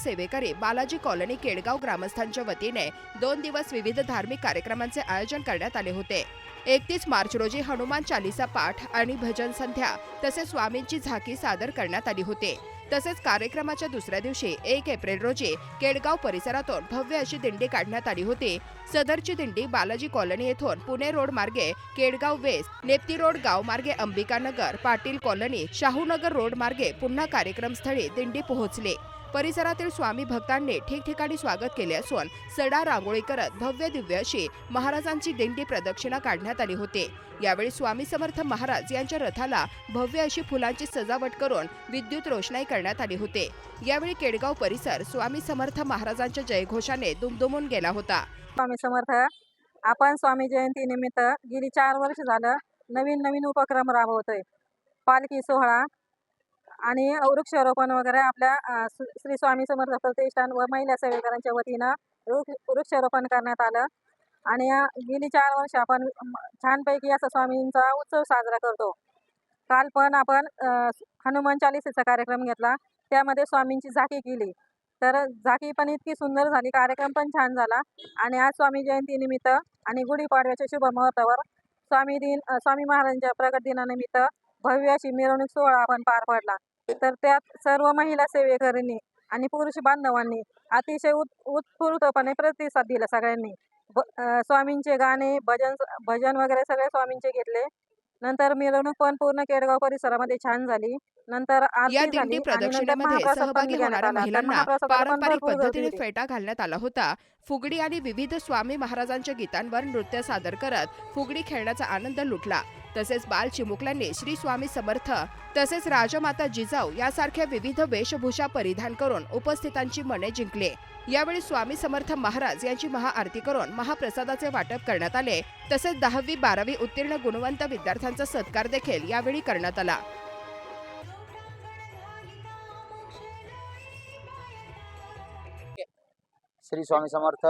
सेवेकरी Balaji colony Kedgaon ग्रामस्थांच्या वतीने दोन दिवस विविध धार्मिक कार्यक्रमांचे आयोजन करण्यात आले होते. एकतीस मार्च रोजी हनुमान चालिसा पाठ आणि भजन संध्या तसेच स्वामींची झाकी सादर करण्यात आली होती. तसेच कार्यक्रमाच्या दुसऱ्या दिवशी एक एप्रिल रोजी केडगाव परिसरातून भव्य अशी दिंडी काढण्यात आली होती. सदरची दिंडी बालाजी कॉलनी येथून पुणे रोड मार्गे केडगाव वेस्ट नेप्ती रोड गाव मार्गे अंबिकानगर पाटील कॉलनी शाहूनगर रोड मार्गे पुन्हा कार्यक्रमस्थळी दिंडी पोहोचली. परिसरातील स्वामी भक्तांनी ठिकठिकाणी स्वागत केले असून सडा रांगोळी करत भव्य दिव्य अशी महाराजांची दिंडी प्रदक्षिणा काढण्यात आली होती. यावेळी स्वामी समर्थ महाराज यांच्या रथाला भव्य अशी फुलांची सजावट करून विद्युत रोषणाई करण्यात आली होती. यावेळी केडगाव परिसर स्वामी समर्थ महाराजांच्या जयघोषाने दुमदुमून गेला होता. स्वामी समर्थ आपण स्वामी जयंती निमित्त गेली चार वर्ष झालं नवीन नवीन उपक्रम राबवतोय. पालखी सोहळा आणि वृक्षारोपण वगैरे आपल्या श्री स्वामी समर्थ प्रतिष्ठान व महिला सेवेकरांच्या वतीनं वृक्ष वृक्षारोपण करण्यात आलं. आणि गेली चार वर्ष आपण छानपैकी असा स्वामींचा उत्सव साजरा करतो. काल पण आपण हनुमान चालिसेचा कार्यक्रम घेतला. त्यामध्ये स्वामींची झाकी केली. तर झाकी पण इतकी सुंदर झाली कार्यक्रम पण छान झाला. आणि आज स्वामी जयंतीनिमित्त आणि गुढीपाडव्याच्या शुभ मुहूर्तावर स्वामी दिन स्वामी महाराजांच्या प्रगट दिनानिमित्त भव्य अशी मिरवणूक सोहळा आपण पार पडला. तर त्यात सर्व महिला सेवेकरींनी आणि पुरुष बांधवांनी अतिशय उत् उत्स्फूर्तपणे प्रतिसाद दिला सगळ्यांनी. ब- स्वामींचे गाणे भजन भजन वगैरे सगळे स्वामींचे घेतले. नंतर मिरवणूक पण पूर्ण केडगाव परिसरामध्ये छान झाली. नंतर या दिंडी प्रदक्षिणेमध्ये सहभागी होणाऱ्या महिलांना पारंपरिक पद्धतीने. फेटा घालण्यात आला होता. फुगडी आणि विविध स्वामी महाराजांच्या गीतांवर नृत्य सादर करत फुगडी खेळण्याचा आनंद लुटला. तसेच बाल चिमुकल्यांनी श्री स्वामी समर्थ तसेच राजमाता जिजाऊ यासारख्या विविध वेशभूषा परिधान करून उपस्थितांची मने जिंकले. यावेळी स्वामी समर्थ महाराज यांची महाआरती करून महाप्रसादाचे वाटप करण्यात आले. तसेच दहावी बारावी उत्तीर्ण गुणवंत विद्यार्थ्यांचा सत्कार देखील यावेळी करण्यात आला. श्री स्वामी समर्थ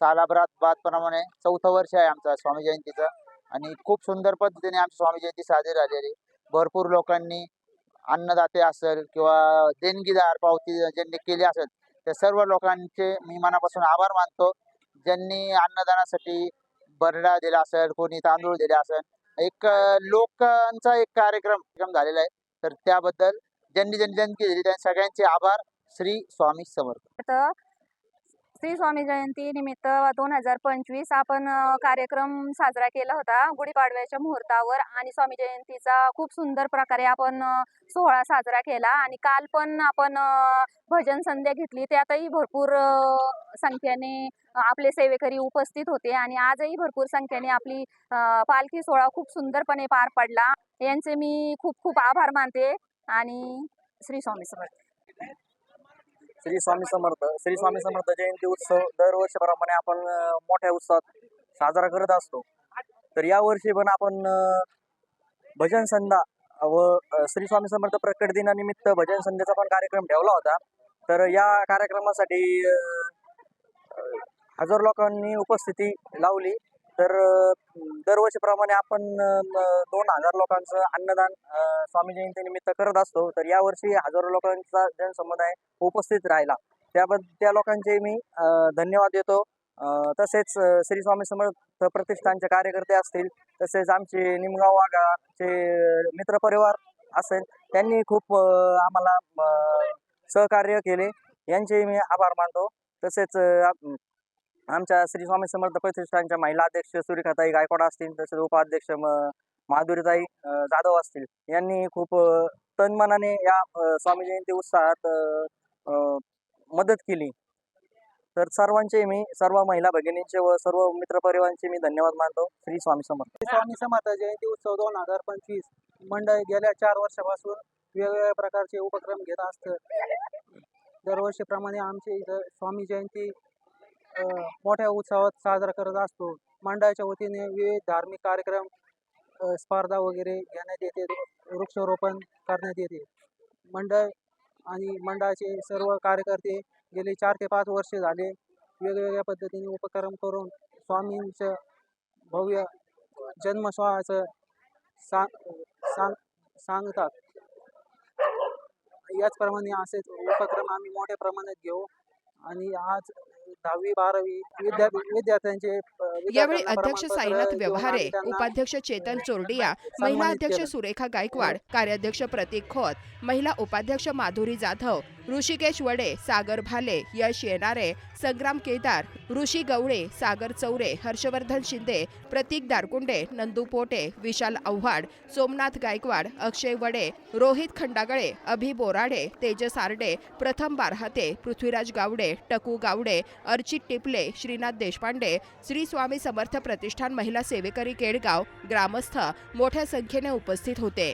सालाभरात बादप्रमाणे चौथं वर्ष आहे आमचं स्वामी जयंतीचं. आणि खूप सुंदर पद्धतीने आमची स्वामी जयंती साजरी झालेली. भरपूर लोकांनी अन्नदाते असेल किंवा देणगीदार पावती ज्यांनी केली असेल त्या सर्व लोकांचे मी मनापासून आभार मानतो. ज्यांनी अन्नदानासाठी बरडा दिला असेल कोणी तांदूळ दिले असेल एक लोकांचा एक कार्यक्रम झालेला आहे. तर त्याबद्दल ज्यांनी ज्यांनी देणगी दिली त्या सगळ्यांचे आभार. श्री स्वामी समर्थ. श्री स्वामी जयंती निमित्त दोन हजार पंचवीस आपण कार्यक्रम साजरा केला होता. गुढीपाडव्याच्या मुहूर्तावर आणि स्वामी जयंतीचा खूप सुंदर प्रकारे आपण सोहळा साजरा केला. आणि काल पण आपण भजन संध्या घेतली. त्यातही भरपूर संख्येने आपले सेवेकरी उपस्थित होते. आणि आजही भरपूर संख्येने आपली पालखी सोहळा खूप सुंदरपणे पार पडला. यांचे मी खूप खूप आभार मानते. आणि श्री स्वामी समर्थ. श्री स्वामी समर्थ श्री स्वामी समर्थ जयंती उत्सव दरवर्षीप्रमाणे आपण मोठ्या उत्साहात साजरा करत असतो. तर यावर्षी पण आपण भजन संध्या व श्री स्वामी समर्थ प्रकट दिनानिमित्त भजन संध्याचा पण कार्यक्रम ठेवला होता. तर या कार्यक्रमासाठी हजारो लोकांनी उपस्थिती लावली. तर दरवर्षीप्रमाणे आपण दोन हजार लोकांचं अन्नदान स्वामी जयंतीनिमित्त करत असतो. तर यावर्षी हजारो लोकांचा जनसमुदाय उपस्थित राहिला त्याबद्दल त्या लोकांचे मी धन्यवाद देतो. तसेच श्री स्वामी समर्थ प्रतिष्ठानचे कार्यकर्ते असतील तसेच आमचे निमगाव वाघाचे मित्रपरिवार असेल त्यांनी खूप आम्हाला सहकार्य केले. यांचे मी आभार मानतो. तसेच आमच्या श्री स्वामी समर्थ प्रतिष्ठानच्या महिला अध्यक्ष सुरेखाताई गायकवाड असतील तसेच उपाध्यक्ष माधुरीताई जाधव असतील यांनी खूप तनमनाने या स्वामी जयंती उत्साहात मदत केली. तर सर्वांचे मी सर्व महिला भगिनींचे व सर्व मित्रपरिवारांचे मी धन्यवाद मानतो. श्री स्वामी समर्थ. स्वामी समर्थ जयंती उत्सव दोन हजार पंचवीस मंडळ गेल्या चार वर्षापासून वेगवेगळ्या प्रकारचे उपक्रम घेत असतं दरवर्षीप्रमाणे आमचे इथं स्वामी जयंती मोठ्या उत्सवात साजरा करत असतो. मंडळाच्या वतीने विविध धार्मिक कार्यक्रम स्पर्धा वगैरे घेण्यात येते. वृक्षारोपण करण्यात येते. मंडळ आणि मंडळाचे सर्व कार्यकर्ते गेले चार ते पाच वर्ष झाले. वेगवेगळ्या पद्धतीने उपक्रम करून स्वामींचं भव्य जन्मसोहाचं सांग सांग सांगतात. याचप्रमाणे असेच उपक्रम आम्ही मोठ्या प्रमाणात घेऊ आणि आज दहावी बारावी विद्यार्थी विद्यार्थ्यांचे यावेळी अध्यक्ष साईनाथ व्यवहारे उपाध्यक्ष चेतन चोरडिया महिला अध्यक्ष. सुरेखा गायकवाड कार्याध्यक्ष प्रतीक खोत महिला उपाध्यक्ष माधुरी जाधव ऋषिकेश वडे सागर भाले यश येणारे संग्राम केदार ऋषी गवळे सागर चौरे हर्षवर्धन शिंदे प्रतीक दारकुंडे नंदू पोटे विशाल आव्हाड सोमनाथ गायकवाड अक्षय वडे रोहित खंडागळे अभि बोराडे तेजस आरडे प्रथम बारहाते पृथ्वीराज गावडे टकू गावडे अर्चित टिपले श्रीनाथ देशपांडे श्री स्वामी समर्थ प्रतिष्ठान महिला सेवेकरी केडगाव ग्रामस्थ मोठ्या संख्येने उपस्थित होते.